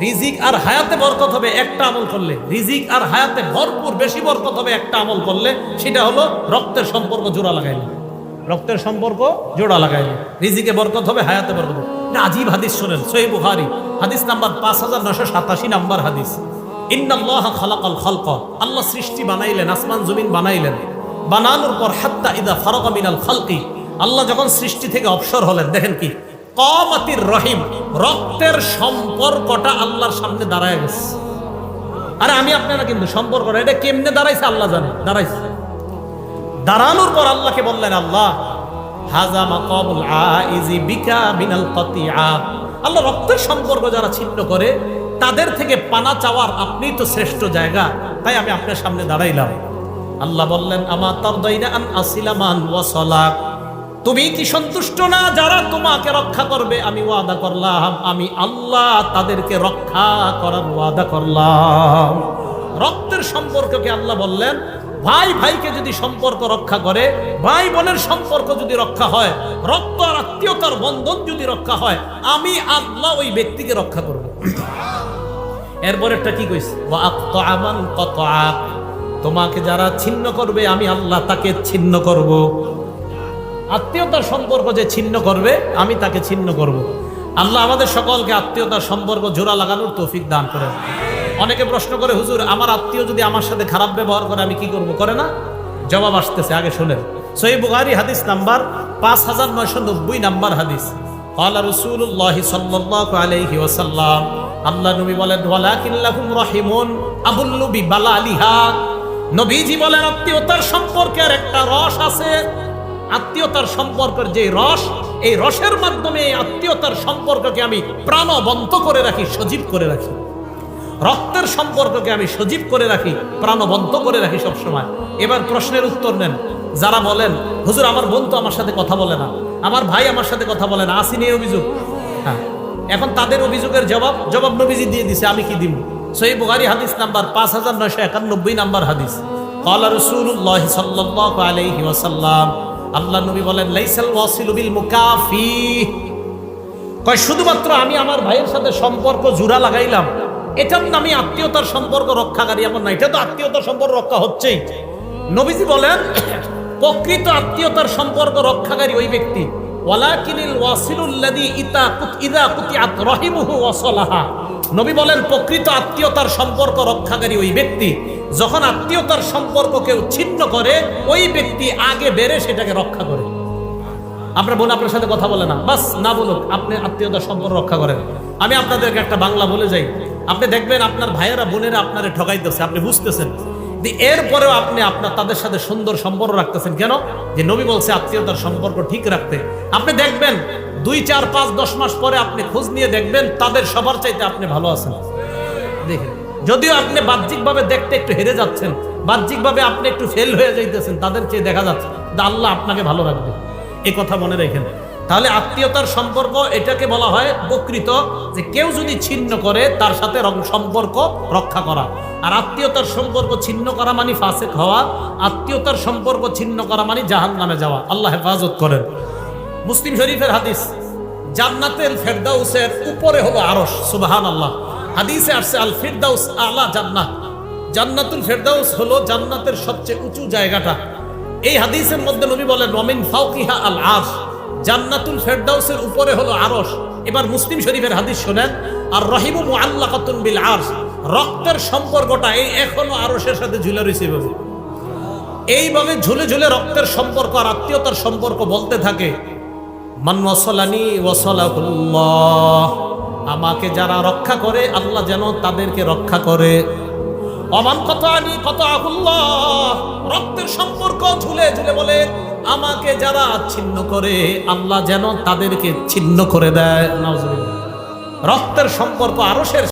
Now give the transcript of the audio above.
রিজিক আর হায়াতে বরকত হবে একটা আমল করলে। রিজিক আর হায়াতে ভরপুর বেশি বরকত হবে একটা আমল করলে, সেটা হলো রক্তের সম্পর্ক জোড়া লাগাইলে। রক্তের সম্পর্ক জোড়া লাগাইলে। রিজিকে বরকত হবে, হায়াতে বরকত এটা হাদিস শোনেন সহি বুখারি। হাদিস নাম্বার পাঁচ হাজার নশো সাতাশি নাম্বার হাদিস। ইন্নাল্লাহ খালাকাল খালক। আল্লাহ সৃষ্টি বানাইলেন, আসমান, জমিন বানাইলেন। বানানোর পর হাত্তা ইদা ফারকা মিনাল খালকি। আল্লাহ যখন সৃষ্টি থেকে অবসর হলেন, দেখেন কি? কমাতির রহিম, রক্তের সম্পর্কটা আল্লাহর সামনে দাঁড়ায় গেছে। আরে আমি আপনারা কিন্তু সম্পর্কটা এটা কেমনে দাঁড়াইছে আল্লাহ জানে, দাঁড়াইছে। দাঁড়ানোর পর আল্লাহকে বললেন, আল্লাহ, হাজা মাকামুল আইজি বিকা মিনাল কতিআ। আল্লাহ রক্তের সম্পর্ক যারা ছিন্ন করে, তাদের থেকে পানা চাওয়ার আপনি তো শ্রেষ্ঠ জায়গা, তাই আমি আপনার সামনে দাঁড়াইলাম। আল্লাহ বললেন, আমা তারদাইনা আন আসিলামান ওয়াসালাক তুমি কি সন্তুষ্ট না? যারা তোমাকে রক্ষা করবে, আমি ওয়াদা করলাম, আমি আল্লাহ তাদেরকে রক্ষা করার ওয়াদা করলাম। রক্তের সম্পর্ককে আল্লাহ বললেন, ভাই ভাইকে যদি সম্পর্ক রক্ষা করে, ভাই বোনের সম্পর্ক যদি রক্ষা হয়, রক্ত আর আত্মীয়তার বন্ধন যদি রক্ষা হয়, আমি আল্লাহ ওই ব্যক্তিকে রক্ষা করব। এরপর একটা কি কইছে? তোমাকে যারা ছিন্ন করবে, আমি আল্লাহ তাকে ছিন্ন করব। আত্মীয়তার সম্পর্ক যে ছিন্ন করবে, আমি তাকে ছিন্ন করব। আল্লাহ আমাদের সকলকে আত্মীয়তার সম্পর্ক জোড়া লাগানোর তৌফিক দান করেন। অনেকে প্রশ্ন করে, হুজুর, আমার আত্মীয় যদি আমার সাথে খারাপ ব্যবহার করে, আমি কি করব? করে না। জবাব আসতেছে, আগে শোনেন। সহি বুখারি হাদিস নাম্বার পাঁচ হাজার নয়শো নব্বই নাম্বার হাদিস। আল্লাহ নবী বলেন বালা আলিহা বলেন, আত্মীয়তার সম্পর্কের একটা রস আছে আত্মীয়তার সম্পর্কের যে রস, এই রসের মাধ্যমে আত্মীয়তার সম্পর্ককে আমি প্রাণবন্ত করে রাখি, সজীব করে রাখি। রক্তের সম্পর্ককে আমি সজীব করে রাখি, প্রাণবন্ত করে রাখি সব সময় এবার প্রশ্নের উত্তর নেন। যারা বলেন, হুজুর, আমার বোন তো আমার সাথে কথা বলে না। আমার ভাই আমার সাথে কথা বলে না। আসিনি অভিযোগ? হ্যাঁ। এখন তাদের অভিযোগের জবাব জবাব নবীজি দিয়ে দিছে, আমি কি দিব সহি বুহারি হাদিস নাম্বার পাঁচ হাজার নয়শো একানব্বই নাম্বার হাদিস। কলা রসুল্লাহ সাল্লাহ আলহি ওসাল্লাম আল্লাহ নবী বলেন, লাইসাল ওয়াসিলু বিল মুকাফি। কয়, শুধুমাত্র আমি আমার ভাইয়ের সাথে সম্পর্ক জোড়া লাগাইলাম। এটার নামে আত্মীয়তার সম্পর্ক রক্ষাকারী এমন না, এটা তো আত্মীয়তার সম্পর্ক রক্ষা হচ্ছেই। নবীজি বলেন, প্রকৃত আত্মীয়তার সম্পর্ক রক্ষাকারী ওই ব্যক্তি। ওয়ালাকিনিল ওয়াসিলুল্লাযী ইতা কুত, ইদা কুতিয়াত রহিমুহু ওয়াসালাহা নবী বলেন, প্রকৃত আত্মীয়তার সম্পর্ক রক্ষাকারী ওই ব্যক্তি। যখন আত্মীয়তার সম্পর্ক কেউ ছিন্ন করে, ওই ব্যক্তি আগে বেড়ে সেটাকে রক্ষা করে। আপনার বোন আপনার সাথে কথা বলে না। বাস, না বলুক, আপনি আত্মীয়তার সম্পর্ক রক্ষা করেন। আমি আপনাদেরকে একটা বাংলা বলে যাই। আপনি দেখবেন আপনার ভাইয়েরা, বোনেরা আপনারে ঠকাইতেছে, আপনি বুঝতেছেন। এরপরেও আপনি আপনার তাদের সাথে সুন্দর সম্পর্ক রাখতেছেন। কেন? যে নবী বলছে আত্মীয়তার সম্পর্ক ঠিক রাখতে। আপনি দেখবেন দুই, চার, পাঁচ, দশ মাস পরে আপনি খোঁজ নিয়ে দেখবেন তাদের সবার চাইতে আপনি ভালো আছেন। দেখেন। যদিও আপনি বাহ্যিকভাবে দেখতে একটু হেরে যাচ্ছেন, বাহ্যিকভাবে আপনি একটু ফেল হয়ে যাইতেছেন, তাদের চেয়ে দেখা যাচ্ছে কিন্তু আল্লাহ আপনাকে ভালো রাখবে। এই কথা মনে রেখেন তাহলে আত্মীয়তার সম্পর্ক, এটাকে বলা হয় প্রকৃত, যে কেউ যদি ছিন্ন করে, তার সাথে সম্পর্ক রক্ষা করা। আর আত্মীয়তার সম্পর্ক ছিন্ন করা মানে ফাসেক হওয়া, আত্মীয়তার সম্পর্ক ছিন্ন করা মানে জাহান নামে যাওয়া। আল্লাহ হেফাজত করেন। মুসলিম শরীফের হাদিস জান্নাতের ফেরদাউসের উপরে হলো আরস সুবাহান আল্লাহ হাদিসে আসছে, আল ফিরদাউস আলা জান্নাত। জান্নাতুল ফেরদাউস হলো জান্নাতের সবচেয়ে উঁচু জায়গাটা। এই হাদিসের মধ্যে নবী বলেন রমিন ফাউকিহা আল আরশ। জান্নাতুল ফেরদাউসের উপরে হলো আরশ। এবার মুসলিম শরীফের হাদিস শোনেন, আর রহিমু মুআল্লাকাতুন বিল আরশ। রক্তের সম্পর্কটা এই এখনও আরশের সাথে ঝুলে রয়েছে এভাবে। এইভাবে ঝুলে ঝুলে রক্তের সম্পর্ক আর আত্মীয়তার সম্পর্ক বলতে থাকে, মান ওয়াসালানি ওয়াসালাহুল্লাহ। আমাকে যারা রক্ষা করে, আল্লাহ যেন তাদেরকে রক্ষা করে। অমান কত আনি কত আহুল্লাহ রক্তের সম্পর্ক ঝুলে ঝুলে বলে, আমাকে যারা ছিন্ন করে, আল্লাহ যেন তাদেরকে ছিন্ন করে দেয়। নজরুল রক্তের সম্পর্ক আরশের